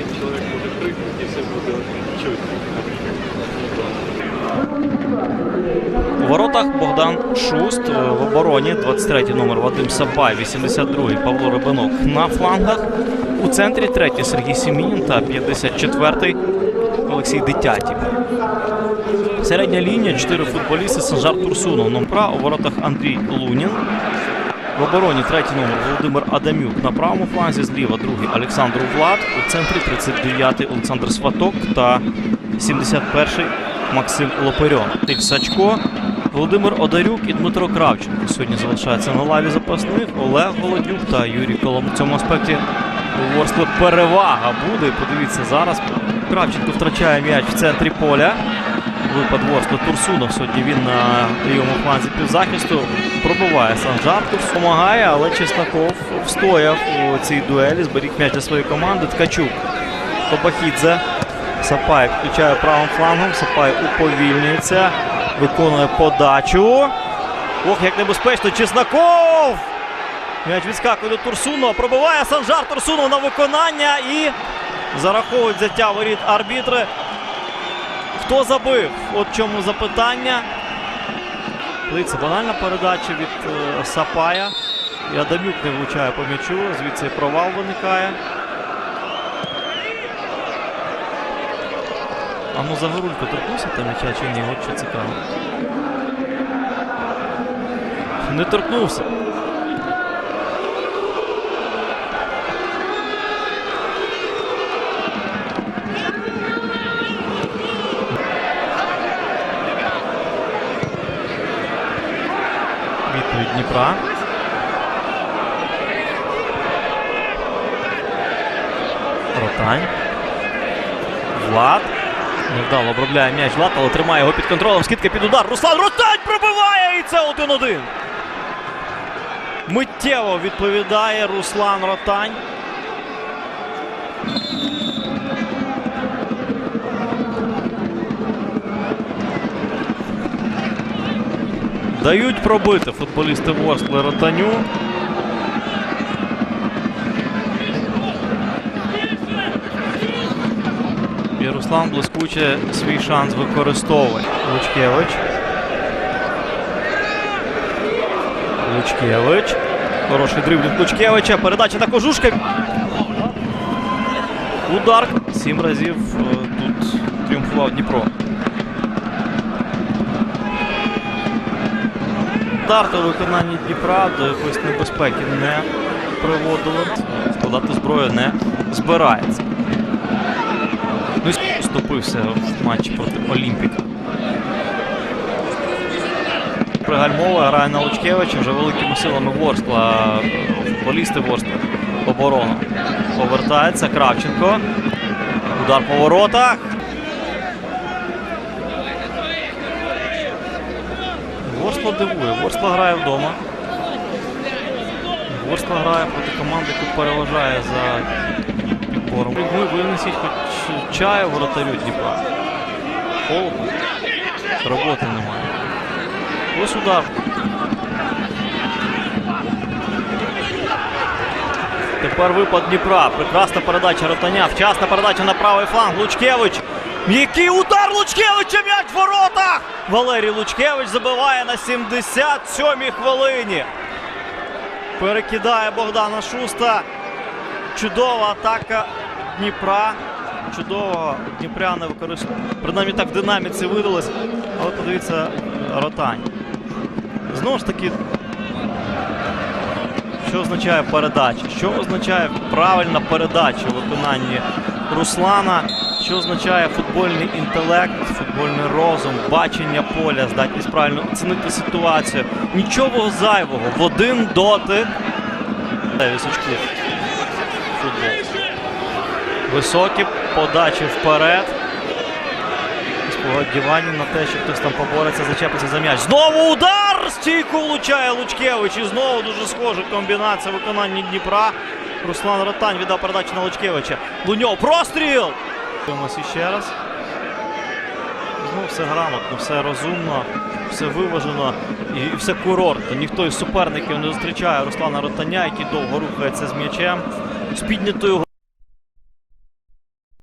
один чоловік може крикнути і все буде чутно. У воротах Богдан Шуст е, в обороні, 23-й номер Вадим Сапай, 82-й Павло Рибинок на флангах. У центрі 3-й Сергій Сімінін та 54-й Олексій Дитятів. Середня лінія, 4 футболісти Санжар Турсунов. Номпра у воротах Андрій Лунін. В обороні третій номер Володимир Адамюк на правому фланзі, зліва другий Олександр Влад. У центрі 39-й Олександр Сваток та 71-й Максим Лоперьон. Тих Сачко, Володимир Одарюк і Дмитро Кравченко. Сьогодні залишаються на лаві запасних. Олег Голодюк та Юрій Колом. В цьому аспекті у перевага буде. Подивіться зараз. Кравченко втрачає м'яч в центрі поля. Випад Ворскли Турсунов. Сьогодні він на лівому фланзі півзахисту пробиває Санжар. Турс допомагає, але Чесноков встояв у цій дуелі. Зберіг м'яч для своєї команди. Ткачук. Кобахідзе. Сапай включає правим флангом. Сапай уповільнюється. Виконує подачу. Ох, як небезпечно. Чесноков! М'яч відскакує до Турсунова. Пробиває Санжар Турсунов на виконання і зараховують взяття воріт арбітри. Хто забив? От чому запитання. Це банальна передача від е, Сапая. І Адамюк не влучає по м'ячу. Звідси провал виникає. А ну Загорулько торкнувся там м'яча чи ні? От що цікаво. Не торкнувся. Відповідь Ротань. Влад. Невдало обробляє м'яч Влад, але тримає його під контролем. Скидка під удар. Руслан Ротань пробиває! І це 1-1. Миттєво відповідає Руслан Ротань. Дають пробити футболісти Ворскли Ротаню. І Руслан блискуче свій шанс використовує. Лучкевич. Лучкевич. Хороший дриблінг Лучкевича. Передача на кожушка. Удар. Сім разів е, тут тріумфував Дніпро. Старт у виконанні Дніпра до якоїсь небезпеки не приводило. Складати зброю не збирається. Ну і вступився в матчі проти Олімпіка. Пригальмова грає на Лучкевича вже великими силами Ворскла. Футболісти Ворскла. Оборона. Повертається Кравченко. Удар по воротах. Ворскла дивує. Ворскла грає вдома. Ворскла грає проти команди, яку переважає за підбором. Ви винесіть хоч чаю воротарю Дніпра. Холодно. Роботи немає. Ось удар. Тепер випад Дніпра. Прекрасна передача Ротаня. Вчасна передача на правий фланг. Лучкевич. Який удар Лучкевича м'яч в воротах! Валерій Лучкевич забиває на 77-й хвилині. Перекидає Богдана Шуста. Чудова атака Дніпра. Чудово Дніпряни використовує. Принаймні так в динаміці видалось. Але подивіться Ротань. Знову ж таки, що означає передача? Що означає правильна передача у виконанні Руслана? Що означає футбольний інтелект, футбольний розум, бачення поля, здатність правильно оцінити ситуацію. Нічого зайвого. В один дотик. Вісочку. Футбол. Високі подачі вперед. Сподівання на те, що хтось там побореться, зачепиться за м'яч. Знову удар! Стійку влучає Лучкевич. І знову дуже схожа комбінація виконання Дніпра. Руслан Ротань віддав передачу на Лучкевича. Луньов простріл! Дивимося ще раз. Ну, все грамотно, все розумно, все виважено і все курортно. Ніхто із суперників не зустрічає Руслана Ротаня, який довго рухається з м'ячем. З піднятою